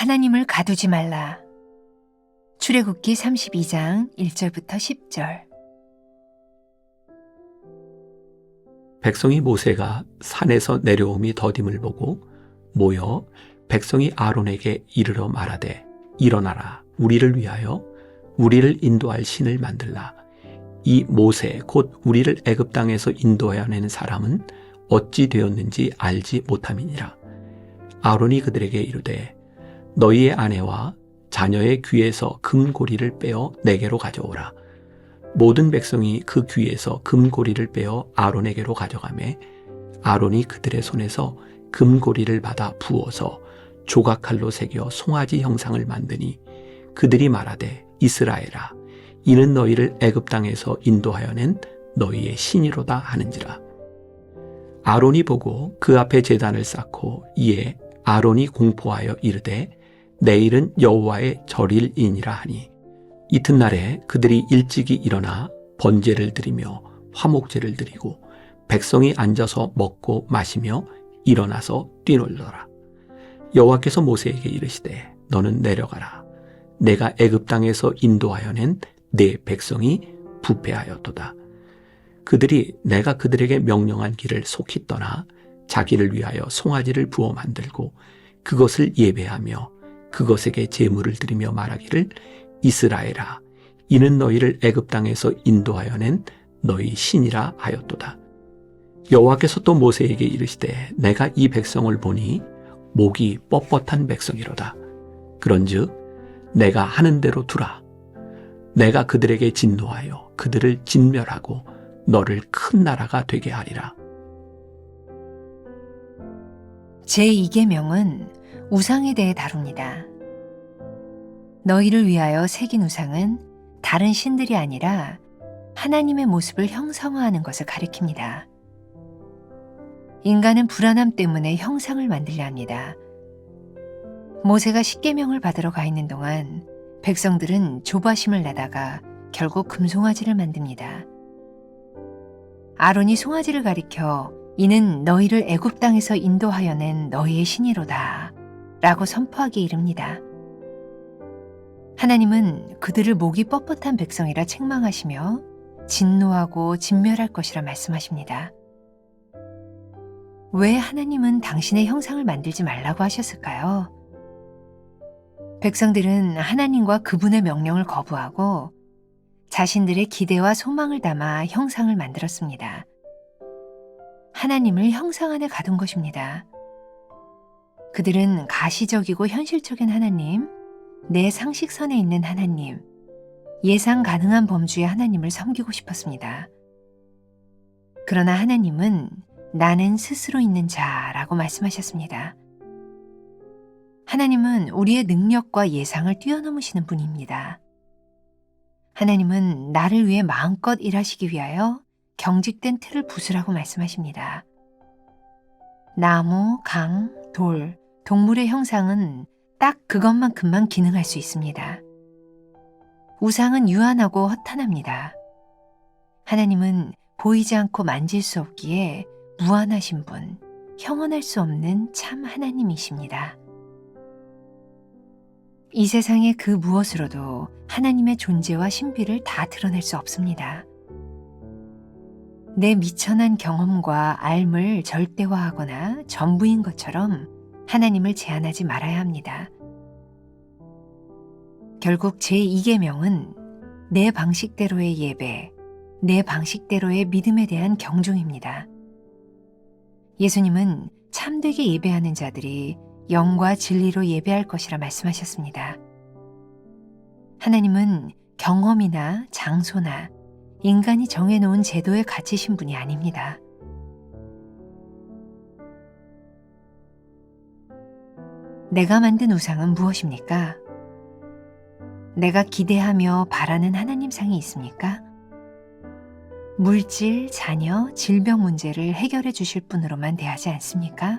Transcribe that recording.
하나님을 가두지 말라. 출애굽기 32장 1절부터 10절. 백성이 모세가 산에서 내려옴이 더딤을 보고 모여 백성이 아론에게 이르러 말하되 일어나라 우리를 위하여 우리를 인도할 신을 만들라 이 모세 곧 우리를 애굽 땅에서 인도하여 내는 사람은 어찌 되었는지 알지 못함이니라 아론이 그들에게 이르되 너희의 아내와 자녀의 귀에서 금고리를 빼어 내게로 가져오라. 모든 백성이 그 귀에서 금고리를 빼어 아론에게로 가져가매 아론이 그들의 손에서 금고리를 받아 부어서 조각칼로 새겨 송아지 형상을 만드니 그들이 말하되 이스라엘아 이는 너희를 애굽 땅에서 인도하여 낸 너희의 신이로다 하는지라. 아론이 보고 그 앞에 제단을 쌓고 이에 아론이 공포하여 이르되 내일은 여호와의 절일이니라 하니 이튿날에 그들이 일찍이 일어나 번제를 드리며 화목제를 드리고 백성이 앉아서 먹고 마시며 일어나서 뛰놀더라. 여호와께서 모세에게 이르시되 너는 내려가라. 내가 애굽 땅에서 인도하여 낸 내 백성이 부패하였도다. 그들이 내가 그들에게 명령한 길을 속히 떠나 자기를 위하여 송아지를 부어 만들고 그것을 예배하며 그것에게 제물을 드리며 말하기를 이스라엘아 이는 너희를 애굽 땅에서 인도하여 낸 너희 신이라 하였도다. 여호와께서 또 모세에게 이르시되 내가 이 백성을 보니 목이 뻣뻣한 백성이로다. 그런즉 내가 하는 대로 두라. 내가 그들에게 진노하여 그들을 진멸하고 너를 큰 나라가 되게 하리라. 제2계명은 우상에 대해 다룹니다. 너희를 위하여 새긴 우상은 다른 신들이 아니라 하나님의 모습을 형성화하는 것을 가리킵니다. 인간은 불안함 때문에 형상을 만들려 합니다. 모세가 십계명을 받으러 가 있는 동안 백성들은 조바심을 내다가 결국 금송아지를 만듭니다. 아론이 송아지를 가리켜 이는 너희를 애굽 땅에서 인도하여 낸 너희의 신이로다 라고 선포하기 이릅니다. 하나님은 그들을 목이 뻣뻣한 백성이라 책망하시며 진노하고 진멸할 것이라 말씀하십니다. 왜 하나님은 당신의 형상을 만들지 말라고 하셨을까요? 백성들은 하나님과 그분의 명령을 거부하고 자신들의 기대와 소망을 담아 형상을 만들었습니다. 하나님을 형상 안에 가둔 것입니다. 그들은 가시적이고 현실적인 하나님, 내 상식선에 있는 하나님, 예상 가능한 범주의 하나님을 섬기고 싶었습니다. 그러나 하나님은 나는 스스로 있는 자라고 말씀하셨습니다. 하나님은 우리의 능력과 예상을 뛰어넘으시는 분입니다. 하나님은 나를 위해 마음껏 일하시기 위하여 경직된 틀을 부수라고 말씀하십니다. 나무, 강, 돌, 동물의 형상은 딱 그것만큼만 기능할 수 있습니다. 우상은 유한하고 허탄합니다. 하나님은 보이지 않고 만질 수 없기에 무한하신 분, 형언할 수 없는 참 하나님이십니다. 이 세상의 그 무엇으로도 하나님의 존재와 신비를 다 드러낼 수 없습니다. 내 미천한 경험과 알물 절대화하거나 전부인 것처럼 하나님을 제한하지 말아야 합니다. 결국 제2계명은 내 방식대로의 예배, 내 방식대로의 믿음에 대한 경종입니다. 예수님은 참되게 예배하는 자들이 영과 진리로 예배할 것이라 말씀하셨습니다. 하나님은 경험이나 장소나 인간이 정해놓은 제도에 갇히신 분이 아닙니다. 내가 만든 우상은 무엇입니까? 내가 기대하며 바라는 하나님 상이 있습니까? 물질, 자녀, 질병 문제를 해결해 주실 분으로만 대하지 않습니까?